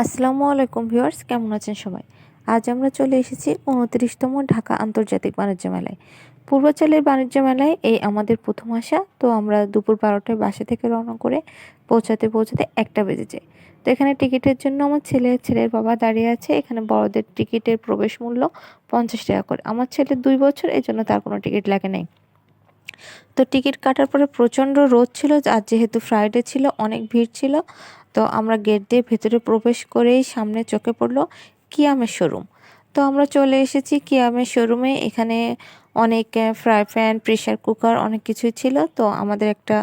আসসালামু আলাইকুম ভিউয়ার্স, কেমন আছেন সবাই? আজ আমরা চলে এসেছি উনত্রিশতম ঢাকা আন্তর্জাতিক বাণিজ্য মেলায়। পূর্বাচলের বাণিজ্য মেলায় এই আমাদের প্রথম আসা, তো আমরা দুপুর বারোটায় বাসা থেকে রওনা করে পৌঁছাতে পৌঁছাতে একটা বেজে যায়। তো এখানে টিকিটের জন্য আমার ছেলে, ছেলের বাবা দাঁড়িয়ে আছে, এখানে বড়দের টিকিটের প্রবেশ মূল্য পঞ্চাশ টাকা করে। আমার ছেলের দুই বছর, এই জন্য তার কোনো টিকিট লাগে নাই। তো টিকিট কাটার পরে প্রচণ্ড রোদ ছিল আর যেহেতু ফ্রাইডে ছিল, অনেক ভিড় ছিল। তো আমরা গেট দিয়ে ভেতরে প্রবেশ করেই সামনে চোখে পড়ল কিয়ামের শোরুম তো আমরা চলে এসেছি কিয়ামের শোরুমে এখানে অনেক ফ্রাই প্যান প্রেশার কুকার অনেক কিছুই ছিল। তো আমাদের একটা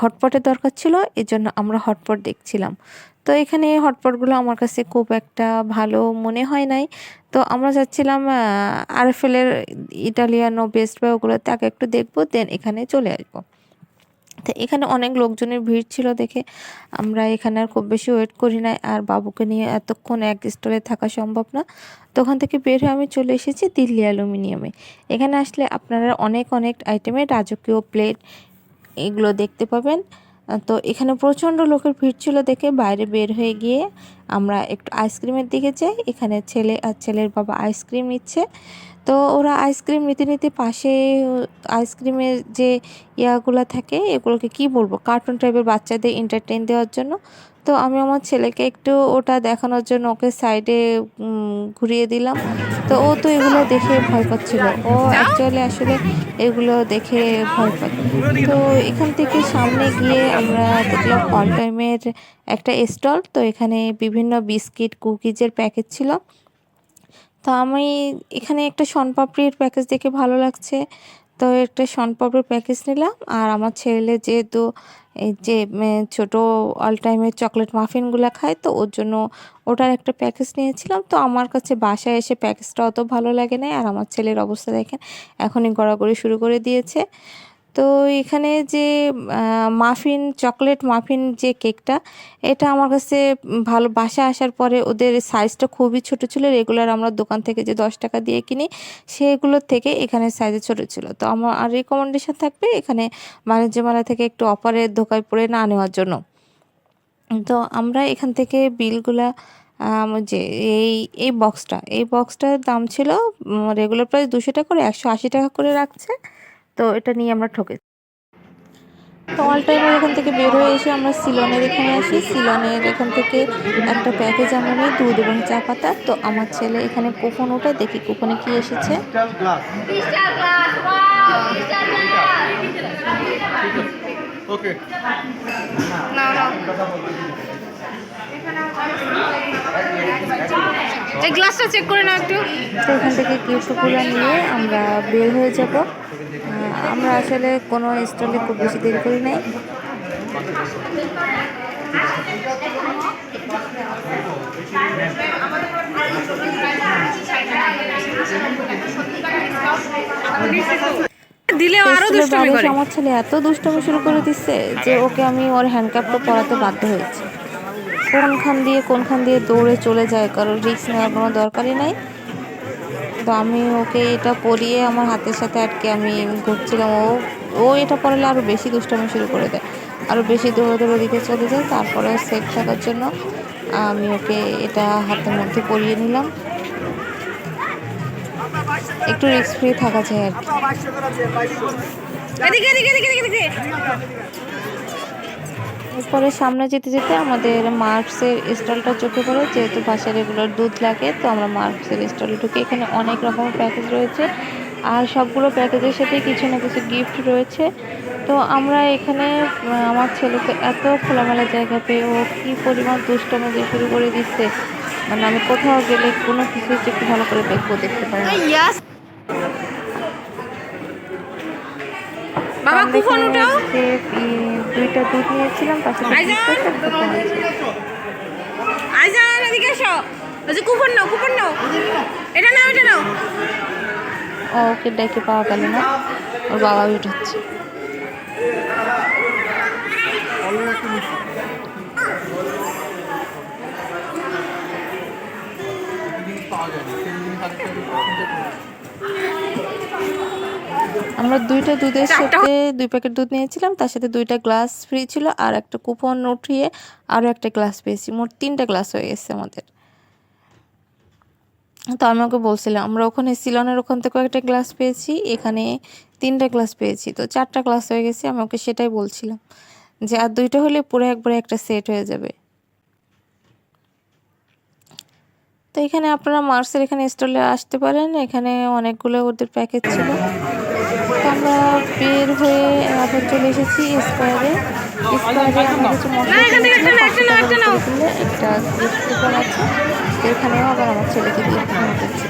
হটপটের দরকার ছিল। এই জন্য আমরা হটপট দেখছিলাম। তো এখানে হটপটগুলো আমার কাছে খুব একটা ভালো মনে হয় নাই। তো আমরা যাচ্ছিলাম আরএফএলের ইটালিয়ানো বেস্ট বা ওগুলোতে। আগে একটু দেখব দেন এখানে চলে আসব। এখানে অনেক লোকজনের ভিড় ছিল দেখে আমরা এখানে আর খুব বেশি ওয়েট করি না আর বাবুকে নিয়ে এতক্ষণ এক স্টলে থাকা সম্ভব না। তো ওখান থেকে বের হয়ে আমি চলে এসেছি দিল্লি অ্যালুমিনিয়ামে। এখানে আসলে আপনারা অনেক অনেক আইটেমে রাজকীয় প্লেট এগুলো দেখতে পাবেন। তো এখানে প্রচণ্ড লোকের ভিড় ছিল দেখে বাইরে বের হয়ে গিয়ে আমরা একটু আইসক্রিমের দিকে যাই, এখানে ছেলে আর ছেলের বাবা আইসক্রিম নিচ্ছে। তো ওরা আইসক্রিম নিতে নিতে পাশে, আইসক্রিমের যে ইয়াগুলো থাকে, এগুলোকে কি বলব কার্টুন টাইপের বাচ্চাদের এন্টারটেন দেওয়ার জন্য। তো আমি আমার ছেলেকে একটু ওটা দেখানোর জন্য ওকে সাইডে ঘুরিয়ে দিলাম। তো ও তো এগুলো দেখে ভয় পাচ্ছিল। ও অ্যাকচুয়ালি আসলে এগুলো দেখে ভয় পায়। তো এখান থেকে সামনে গিয়ে আমরা দেখলাম টাইমের একটা স্টল তো এখানে বিভিন্ন বিস্কিট, কুকিজের প্যাকেট ছিল। তো আমি এখানে একটা শনপাপড়ির প্যাকেজ দেখে ভালো লাগছে। তো একটা শনপাপড়ির প্যাকেজ নিলাম আর আমার ছেলে যেহেতু এই যে ছোট অল টাইমের চকলেট মাফিনগুলো খায়, তো ওর জন্য ওটার একটা প্যাকেজ নিয়েছিলাম। তো আমার কাছে বাসায় এসে প্যাকেজটা অত ভালো লাগে না আর আমার ছেলের অবস্থা দেখেন, এখনই গড়াগড়ি শুরু করে দিয়েছে। তো এখানে যে মাফিন, চকলেট মাফিন যে কেকটা, এটা আমার কাছে ভালো বাসা আসার পরে ওদের সাইজটা খুবই ছোট ছিল। রেগুলার আমরা দোকান থেকে যে দশ টাকা দিয়ে কিনি সেগুলোর থেকে এখানে সাইজে ছোট ছিল। তো আমার আর রিকমেন্ডেশন থাকবে এখানে বাণিজ্য মেলা থেকে একটু অফারের ধোকায় পড়ে না নেওয়ার জন্য। তো আমরা এখান থেকে বিলগুলা যে এই এই বক্সটা এই বক্সটার দাম ছিল রেগুলার প্রাইস দুশো টাকা করে, একশো আশি টাকা করে রাখছে। তো এটা নিয়ে আমরা ঠকে তো অল টাইমের এখান থেকে বের হয়ে এসে আমরা সিলনের এখানে আসি। সিলনের এখান থেকে একটা প্যাকেজ আমরা নিই দুধ এবং চা পাতা। তো আমার ছেলে এখানে কুপন ওঠে দেখি কুপনে কি এসেছে। গ্লাসটা চেক করে নাও একটু। তো এখান থেকে কিছু গিফটগুলো নিয়ে আমরা বের হয়ে যাব। আমরা আসলে কোনো স্টলে খুব বেশি দেরি করি নাই। আমার ছেলে এত দুষ্টমি শুরু করে দিচ্ছে যে ওকে আমি ওর হ্যান্ডকাপটা পরাতে বাধ্য হয়েছি। কোনখান দিয়ে কোনখান দিয়ে দৌড়ে চলে যায় কারণ রিস্ক নেওয়ার কোনো দরকারই নাই। তো আমি ওকে এটা পরিয়ে আমার হাতের সাথে আটকে আমি ঘুরছিলাম। ও ও এটা পরালে আরও বেশি দুষ্টামি শুরু করে দেয়। আরও বেশি দৌড়ে দৌড়ে দিকে চলে যায়। তারপরে সেফ থাকার জন্য আমি ওকে এটা হাতের মধ্যে পরিয়ে নিলাম। একটু রিস্ক ফ্রি থাকা যায় আর কি। এরপরে সামনে যেতে যেতে আমাদের মার্কসের স্টলটা চোখে পড়ে, যেহেতু বাসায় রেগুলার দুধ লাগে, তো আমরা মার্কসের স্টলে ঢুকে এখানে অনেক রকমের প্যাকেজ রয়েছে। আর সবগুলো প্যাকেজের সাথে কিছু না কিছু গিফট রয়েছে। তো আমরা এখানে আমার ছেলেকে এত খোলামেলা জায়গা পেয়ে ও কী পরিমাণ দুষ্টমি দিয়ে শুরু করে দিচ্ছে। মানে আমি কোথাও গেলে কোনো কিছু একটু ভালো করে দেখব, দেখতে পারি না। বাবা কুফন উঠাও। দুইটা দুধ নিয়েছিলাম তার সাথে আইজান। এদিকে এসো। যে কুপন নাও কুপন নাও। এটা নাও এটা নাও। ওকে ডেকে পাওয়া গেল না। ওর বাবা উঠাচ্ছে। আমরা দুইটা দুধের সাথে দুই প্যাকেট দুধ নিয়েছিলাম তার সাথে দুইটা গ্লাস ফ্রি ছিল আর একটা কুপন উঠিয়ে আরও একটা গ্লাস পেয়েছি। মোট তিনটা গ্লাস হয়ে গেছে আমাদের। তো আমি ওকে বলছিলাম আমরা ওখানে সিলনের ওখান থেকেও একটা গ্লাস পেয়েছি এখানে তিনটা গ্লাস পেয়েছি। তো চারটা গ্লাস হয়ে গেছে আমি ওকে সেটাই বলছিলাম যে আর দুইটা হলে পুরো একবারে একটা সেট হয়ে যাবে। তো এখানে আপনারা মার্সের এখানে স্টলে আসতে পারেন এখানে অনেকগুলো ওদের প্যাকেজ ছিল। বের হয়ে আবার চলে এসেছি স্কোয়ারে। স্কোয়ারে আমার কিছু মশলা একটা গিফট কুপন আছে। এখানেও আবার আমার ছেলেকে গিফট দিচ্ছি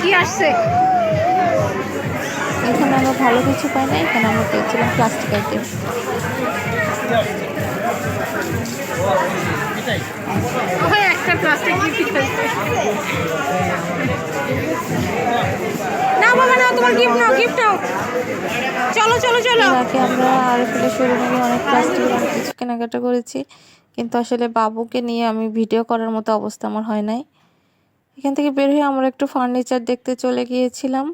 কি আসছে? এখানে আমরা ভালো কিছু পাই না এখানে আমরা পেয়েছিলাম প্লাস্টিক আইটেম একটা প্লাস্টিক না বাবা, না, তোমার গিফট নাও গিফট নাও। চলো চলো চলো। আগে আমরা আরএফএলের শোরুমে গিয়ে অনেক প্লাস্টিকের অনেক কিছু কেনাকাটা করেছি। কিন্তু আসলে বাবুকে নিয়ে আমি ভিডিও করার মতো অবস্থা আমার হয় নাই। এখান থেকে বের হয়ে আমরা একটু ফার্নিচার দেখতে চলে গিয়েছিলাম।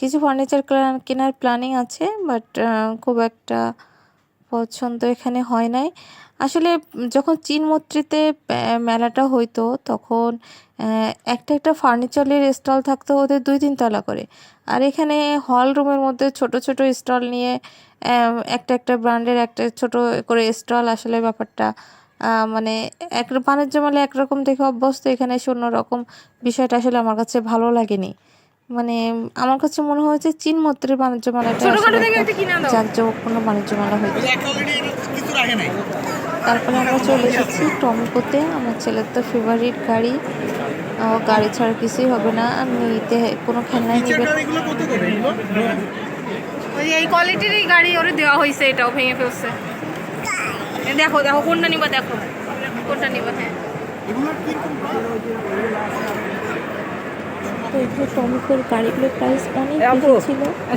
কিছু ফার্নিচার কেনার প্ল্যানিং আছে বাট খুব একটা পছন্দ এখানে হয় নাই। আসলে যখন চীনমৈত্রীতে মেলাটা হইতো তখন একটা একটা ফার্নিচারের স্টল থাকতো ওদের দুই তিন তলা করে। আর এখানে হল রুমের মধ্যে ছোট ছোট স্টল নিয়ে একটা একটা ব্র্যান্ডের একটা ছোট করে স্টল আসলে ব্যাপারটা মানে এক বাণিজ্য মেলে একরকম দেখে অভ্যস্ত এখানে এসে অন্যরকম বিষয়টা আসলে আমার কাছে ভালো লাগেনি। মানে আমার কাছে মনে হয়েছে চীন মৈত্রীর বাণিজ্য মেলাটা জাঁকজমকপূর্ণ বাণিজ্য মেলা হয়েছে। কিছু রাখে নাই? তারপরে আমরা চলে এসেছি টমেটোতে আমার ছেলের তো ফেভারিট গাড়ি। ও গাড়ি ছাড়া কিছুই হবে না। নিতে কোনো খেলনাই নিবে এই কোয়ালিটিরই গাড়ি ওরে দেওয়া হয়েছে এটাও ভেঙে ফেলছে। দেখো দেখো কোনটা নিবা দেখো। কোনটা নিবা হ্যাঁ। তো এগুলো টমেটোর গাড়িগুলোর প্রাইস অনেক বেশি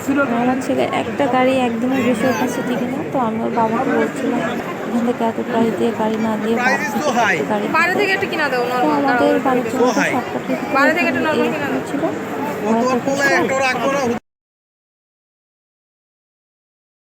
ছিল। আমার ছেলে একটা গাড়ি একদিনের বেশি কাছে দিকে না তো আমার বাবাকে বলছিলাম। এখান থেকে এত প্রাইস দিয়ে গাড়ি না দিয়ে বাইরে থেকে একটা কিনা দাও আমাদের বাড়ি সবটা থেকে কিনে দাও। ছিল।